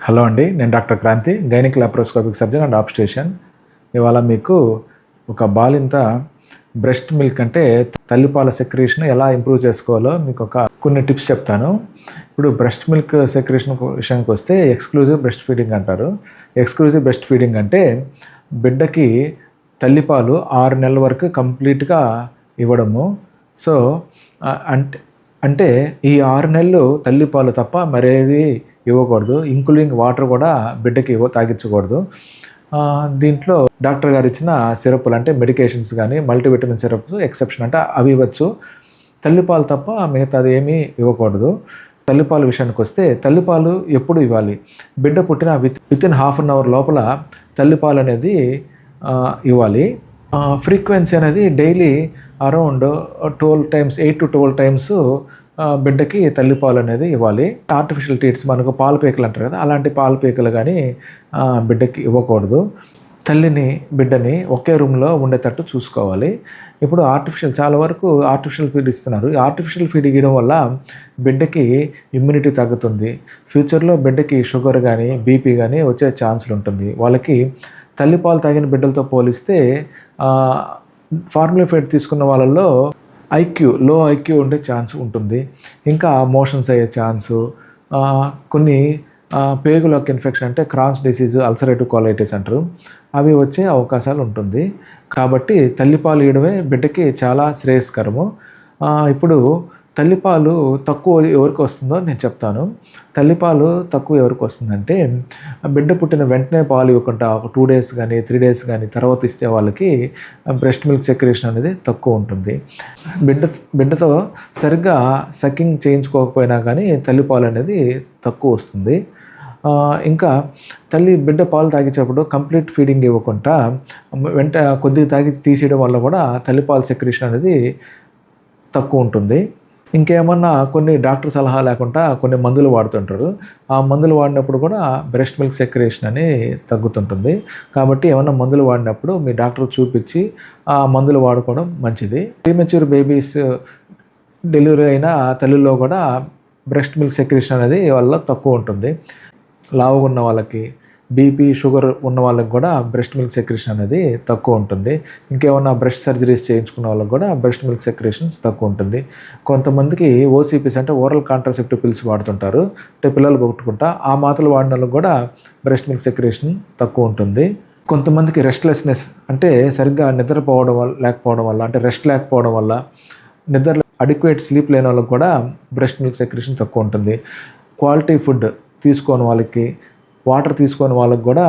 Hello అండి నేను doctor Kranthi gynaec laparoscopic surgeon and obstetrician ఇవాళ మీకు ఒక బాలింత బ్రెస్ట్ మిల్క్ అంటే తల్లిపాల సెక్రేషన్ ఎలా ఇంప్రూవ్ చేసుకోవాలో మీకు ఒక కొన్ని టిప్స్ చెప్తాను. ఇప్పుడు బ్రెస్ట్ మిల్క్ సెక్రేషన్ విషయానికి వస్తే ఎక్స్క్లూజివ్ బ్రెస్ట్ ఫీడింగ్ అంటారు. ఎక్స్క్లూజివ్ బ్రెస్ట్ ఫీడింగ్ అంటే బిడ్డకి తల్లిపాలు ఆరు నెలల వరకు కంప్లీట్గా ఇవ్వడము. సో అంటే అంటే ఈ ఆరు నెలలు తల్లిపాలు తప్ప మరేది ఇవ్వకూడదు. ఇంక్లూడింగ్ వాటర్ కూడా బిడ్డకి ఇవ్వ తాగించకూడదు. దీంట్లో డాక్టర్ గారు ఇచ్చిన సిరప్లు అంటే మెడికేషన్స్ కానీ మల్టీవిటమిన్ సిరప్స్ ఎక్సెప్షన్ అంటే అవి ఇవ్వచ్చు. తల్లిపాలు తప్ప మిగతాది ఏమీ ఇవ్వకూడదు. తల్లిపాలు విషయానికి వస్తే తల్లిపాలు ఎప్పుడు ఇవ్వాలి? బిడ్డ పుట్టిన with with in half an hour లోపల తల్లిపాలు అనేది ఇవ్వాలి. ఫ్రీక్వెన్సీ అనేది daily around twelve times eight to twelve times బిడ్డకి తల్లిపాలు అనేది ఇవ్వాలి. ఆర్టిఫిషియల్ టీట్స్ మనకు పాలపీకలు అంటారు కదా అలాంటి పాలపీకలు కానీ బిడ్డకి ఇవ్వకూడదు. తల్లిని బిడ్డని ఒకే రూమ్లో ఉండేటట్టు చూసుకోవాలి. ఇప్పుడు ఆర్టిఫిషియల్ చాలా వరకు ఆర్టిఫిషియల్ ఫీడ్ ఇస్తున్నారు. ఈ ఆర్టిఫిషియల్ ఫీడ్ ఇవ్వడం వల్ల బిడ్డకి ఇమ్యూనిటీ తగ్గుతుంది. ఫ్యూచర్లో బిడ్డకి షుగర్ కానీ బీపీ కానీ వచ్చే ఛాన్సులు ఉంటుంది. వాళ్ళకి తల్లిపాలు తాగిన బిడ్డలతో పోలిస్తే ఫార్ములా ఫీడ్ తీసుకున్న వాళ్ళల్లో ఐక్యూ లో ఐక్యూ ఉండే ఛాన్స్ ఉంటుంది. ఇంకా మోషన్స్ అయ్యే ఛాన్సు కొన్ని పేగులకు ఇన్ఫెక్షన్ అంటే క్రాన్స్ డిసీజ్ అల్సరేటివ్ కాలైటిస్ అంటారు. అవి వచ్చే అవకాశాలు ఉంటుంది. కాబట్టి తల్లిపాలు ఇయడమే బిడ్డకి చాలా శ్రేయస్కరము. ఇప్పుడు తల్లిపాలు తక్కువ ఎవరికి వస్తుందో నేను చెప్తాను. తల్లిపాలు తక్కువ ఎవరికి వస్తుందంటే బిడ్డ పుట్టిన వెంటనే పాలు ఇవ్వకుండా ఒక టూ డేస్ కానీ త్రీ డేస్ కానీ తర్వాత ఇస్తే వాళ్ళకి బ్రెస్ట్ మిల్క్ సెక్రేషన్ అనేది తక్కువ ఉంటుంది. బిడ్డ బిడ్డతో సరిగ్గా సకింగ్ చేయించుకోకపోయినా కానీ తల్లిపాలు అనేది తక్కువ వస్తుంది. ఇంకా తల్లి బిడ్డ పాలు తాగించేటప్పుడు కంప్లీట్ ఫీడింగ్ ఇవ్వకుండా వెంట కొద్దిగా తాగి తీసేయడం వల్ల కూడా తల్లిపాలు సెక్రేషన్ అనేది తక్కువ ఉంటుంది. ఇంకేమన్నా కొన్ని డాక్టర్ సలహా లేకుండా కొన్ని మందులు వాడుతుంటారు. ఆ మందులు వాడినప్పుడు కూడా బ్రెస్ట్ మిల్క్ సెక్రేషన్ అని తగ్గుతుంటుంది. కాబట్టి ఏమైనా మందులు వాడినప్పుడు మీ డాక్టర్ చూపించి ఆ మందులు వాడుకోవడం మంచిది. ప్రీమెచ్యూర్ బేబీస్ డెలివరీ అయిన తల్లిలో కూడా బ్రెస్ట్ మిల్క్ సెక్రేషన్ అనేది వల్ల తక్కువ ఉంటుంది. లావుగా ఉన్న వాళ్ళకి బీపీ షుగర్ ఉన్న వాళ్ళకి కూడా బ్రెస్ట్ మిల్క్ సెక్రేషన్ అనేది తక్కువ ఉంటుంది. ఇంకేమన్నా బ్రెస్ట్ సర్జరీస్ చేయించుకున్న వాళ్ళకి కూడా బ్రెస్ట్ మిల్క్ సెక్రేషన్స్ తక్కువ ఉంటుంది. కొంతమందికి ఓసీపీస్ అంటే ఓరల్ కాంట్రాసెప్టివ్ పిల్స్ వాడుతుంటారు. అంటే పిల్లలు కొట్టుకుంటా ఆ మాత్రలు వాడిన వాళ్ళకి కూడా బ్రెస్ట్ మిల్క్ సెక్రేషన్ తక్కువ ఉంటుంది. కొంతమందికి రెస్ట్లెస్నెస్ అంటే సరిగ్గా నిద్రపోవడం వల్ల లేకపోవడం వల్ల అంటే రెస్ట్ లేకపోవడం వల్ల నిద్ర అడిక్వేట్ స్లీప్ లేని వాళ్ళకి కూడా బ్రెస్ట్ మిల్క్ సెక్రేషన్ తక్కువ ఉంటుంది. క్వాలిటీ ఫుడ్ తీసుకోని వాళ్ళకి వాటర్ తీసుకొని వాళ్ళకి కూడా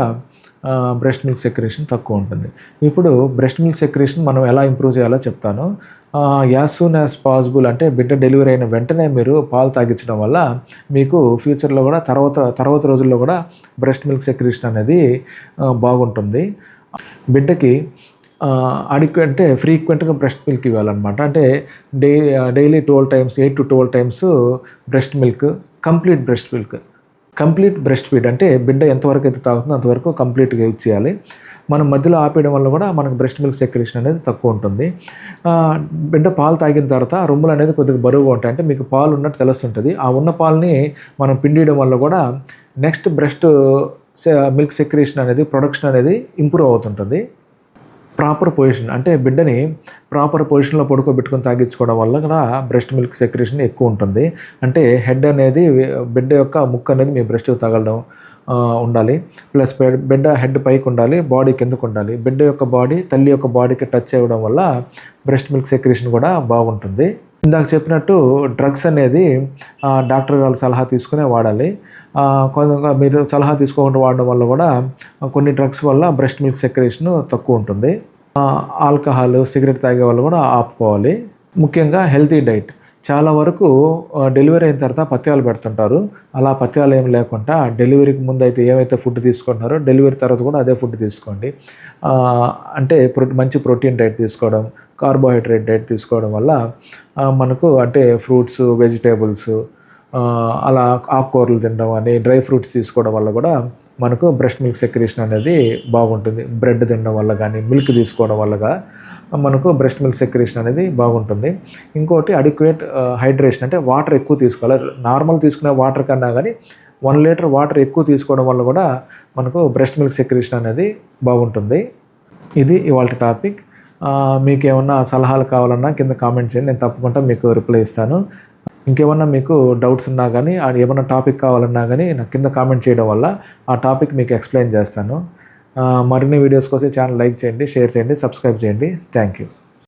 బ్రెస్ట్ మిల్క్ సెక్రేషన్ తక్కువ ఉంటుంది. ఇప్పుడు బ్రెస్ట్ మిల్క్ సెక్రేషన్ మనం ఎలా ఇంప్రూవ్ చేయాలో చెప్తాను. యాజ్ సూన్ యాజ్ పాసిబుల్ అంటే బిడ్డ డెలివరీ అయిన వెంటనే మీరు పాలు తాగించడం వల్ల మీకు ఫ్యూచర్లో కూడా తర్వాత తర్వాత రోజుల్లో కూడా బ్రెస్ట్ మిల్క్ సెక్రేషన్ అనేది బాగుంటుంది. బిడ్డకి అడిక్వె అంటే ఫ్రీక్వెంట్గా బ్రెస్ట్ మిల్క్ ఇవ్వాలన్నమాట. అంటే day daily twelve times eight to twelve times breast milk complete breast milk. Complete breast feed అంటే బిడ్డ ఎంతవరకు అయితే తాగుతుందో అంతవరకు కంప్లీట్గా యూజ్ చేయాలి. మనం మధ్యలో ఆపేయడం వల్ల కూడా మనకు బ్రెస్ట్ మిల్క్ సెక్రేషన్ అనేది తక్కువ ఉంటుంది. బిడ్డ పాలు తాగిన తర్వాత రొమ్ములు అనేది కొద్దిగా బరువుగా ఉంటాయి. అంటే మీకు పాలు ఉన్నట్టు తెలుస్తుంటుంది. ఆ ఉన్న పాలని మనం పిండియడం వల్ల కూడా నెక్స్ట్ బ్రెస్ట్ మిల్క్ సెక్రేషన్ అనేది ప్రొడక్షన్ అనేది ఇంప్రూవ్ అవుతుంటుంది. ప్రాపర్ పొజిషన్ అంటే బిడ్డని ప్రాపర్ పొజిషన్లో పడుకోబెట్టుకొని తాగించుకోవడం వల్ల కూడా బ్రెస్ట్ మిల్క్ సెక్రేషన్ ఎక్కువ ఉంటుంది. అంటే హెడ్ అనేది బిడ్డ యొక్క ముక్కు అనేది మీ బ్రెస్ట్ తగలడం ఉండాలి. ప్లస్ బిడ్డ హెడ్ పైకి ఉండాలి బాడీ కిందకు ఉండాలి. బిడ్డ యొక్క బాడీ తల్లి యొక్క బాడీకి టచ్ అవ్వడం వల్ల బ్రెస్ట్ మిల్క్ సెక్రేషన్ కూడా బాగుంటుంది. ఇందాక చెప్పినట్టు డ్రగ్స్ అనేది డాక్టర్ వాళ్ళ సలహా తీసుకునే వాడాలి. ఆ, కొంత మీరు సలహా తీసుకోకుండా వాడడం వల్ల కూడా కొన్ని డ్రగ్స్ వల్ల బ్రెస్ట్ మిల్క్ సెక్రేషన్ తక్కువ ఉంటుంది. ఆల్కహాల్ సిగరెట్ తాగే వాళ్ళు కూడా ఆపుకోవాలి. ముఖ్యంగా హెల్తీ డైట్. చాలా వరకు డెలివరీ అయిన తర్వాత పత్యాలు పెడుతుంటారు. అలా పత్యాలు ఏం లేకుండా డెలివరీకి ముందు అయితే ఏమైతే ఫుడ్ తీసుకుంటున్నారో డెలివరీ తర్వాత కూడా అదే ఫుడ్ తీసుకోండి. అంటే మంచి ప్రోటీన్ డైట్ తీసుకోవడం కార్బోహైడ్రేట్ డైట్ తీసుకోవడం వల్ల మనకు అంటే ఫ్రూట్స్ వెజిటేబుల్స్ అలా ఆకుకూరలు తినడం అని డ్రై ఫ్రూట్స్ తీసుకోవడం వల్ల కూడా మనకు బ్రెస్ట్ మిల్క్ సెక్రేషన్ అనేది బాగుంటుంది. బ్రెడ్ తినడం వల్ల కానీ మిల్క్ తీసుకోవడం వల్లగా మనకు బ్రెస్ట్ మిల్క్ సెక్రేషన్ అనేది బాగుంటుంది. ఇంకోటి అడిక్వేట్ హైడ్రేషన్ అంటే వాటర్ ఎక్కువ తీసుకోవాలి. నార్మల్ తీసుకునే వాటర్ కన్నా కానీ వన్ లీటర్ వాటర్ ఎక్కువ తీసుకోవడం వల్ల కూడా మనకు బ్రెస్ట్ మిల్క్ సెక్రేషన్ అనేది బాగుంటుంది. ఇది ఇవాళ టాపిక్. మీకు ఏమన్నా సలహాలు కావాలన్నా కింద కామెంట్ చేయండి. నేను తప్పకుండా మీకు రిప్లై ఇస్తాను. ఇంకేమన్నా మీకు డౌట్స్ ఉన్నా కానీ ఏమన్నా టాపిక్ కావాలన్నా కానీ నాకు కింద కామెంట్ చేయడం వల్ల ఆ టాపిక్ మీకు ఎక్స్ప్లెయిన్ చేస్తాను. మరిన్ని వీడియోస్ కోసం ఛానల్ లైక్ చేయండి షేర్ చేయండి సబ్స్క్రైబ్ చేయండి. Thank you